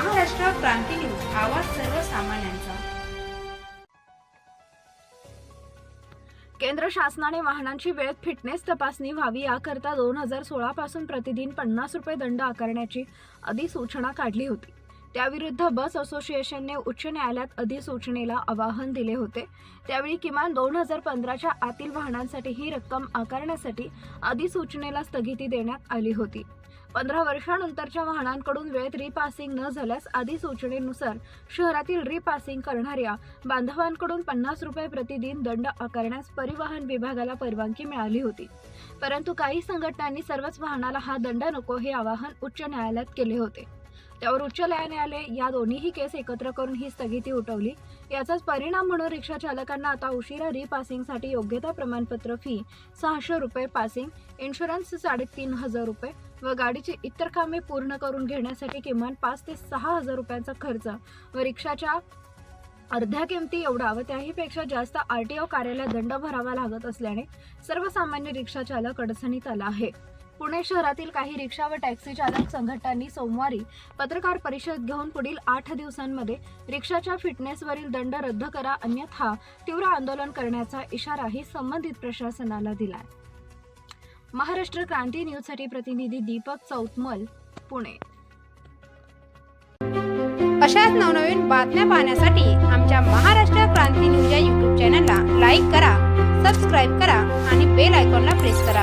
Maharashtra Kranti news आवाज सर्वसामान्यांचा. केंद्र शासनाने वाहनांची वेळेत फिटनेस तपासणी व्हावी याकरता दोन हजार सोळा पासून प्रतिदिन पन्नास रुपये दंड आकारण्याची अधिसूचना काढली होती. त्याविरुद्ध बस असोसिएशनने उच्च न्यायालयात अधिसूचनेला आवाहन दिले होते. त्यावेळी किमान दोन हजार पंधराच्या आतील वाहनांसाठी ही रक्कम आकारण्यासाठी अधिसूचनेला स्थगिती देण्यात आली होती. पंधरा वर्षानंतरच्या वाहनांकडून वेळेत रिपासिंग न झाल्यास अधिसूचनेनुसार शहरातील रिपासिंग करणाऱ्या बांधवांकडून पन्नास रुपये प्रतिदिन दंड आकारण्यास परिवहन विभागाला परवानगी मिळाली होती. परंतु काही संघटनांनी सर्वच वाहनाला हा दंड नको हे आवाहन उच्च न्यायालयात केले होते. त्यावर उच्च न्यायालयाने या दोन्हीही केस एकत्र करून ही स्थगिती उठवली. याचाच परिणाम म्हणून रिक्षा चालकांना आता उशिरा रिपासिंगसाठी योग्यता प्रमाणपत्र फी सहाशे रुपये पासिंग इन्शुरन्स साडेतीन हजार रुपये व गाडीची इतर कामे पूर्ण करून घेण्यासाठी किमान पाच ते सहा हजार रुपयांचा खर्च व रिक्षाच्या अर्ध्या किमती एवढा व त्याहीपेक्षा जास्त आर टी ओ कार्यालयात दंड भरावा लागत असल्याने सर्वसामान्य रिक्षा चालक अडचणीत आला आहे. पुणे शहरातील काही रिक्षा व टॅक्सी चालक संघटनांनी सोमवारी पत्रकार परिषद घेऊन पुढील आठ दिवसांमध्ये रिक्षाच्या फिटनेसवरील दंड रद्द करा अन्यथा तीव्र आंदोलन करण्याचा इशाराही संबंधित प्रशासनाला दिला महाराष्ट्र क्रांती न्यूजसाठी प्रतिनिधी दीपक चौतमल पुणे. अशाच नवनवीन बातम्या पाहण्यासाठी आमच्या महाराष्ट्र क्रांती न्यूज या यूट्यूब चॅनलला लाईक करा सबस्क्राईब करा आणि बेल आयकॉनला प्रेस करा.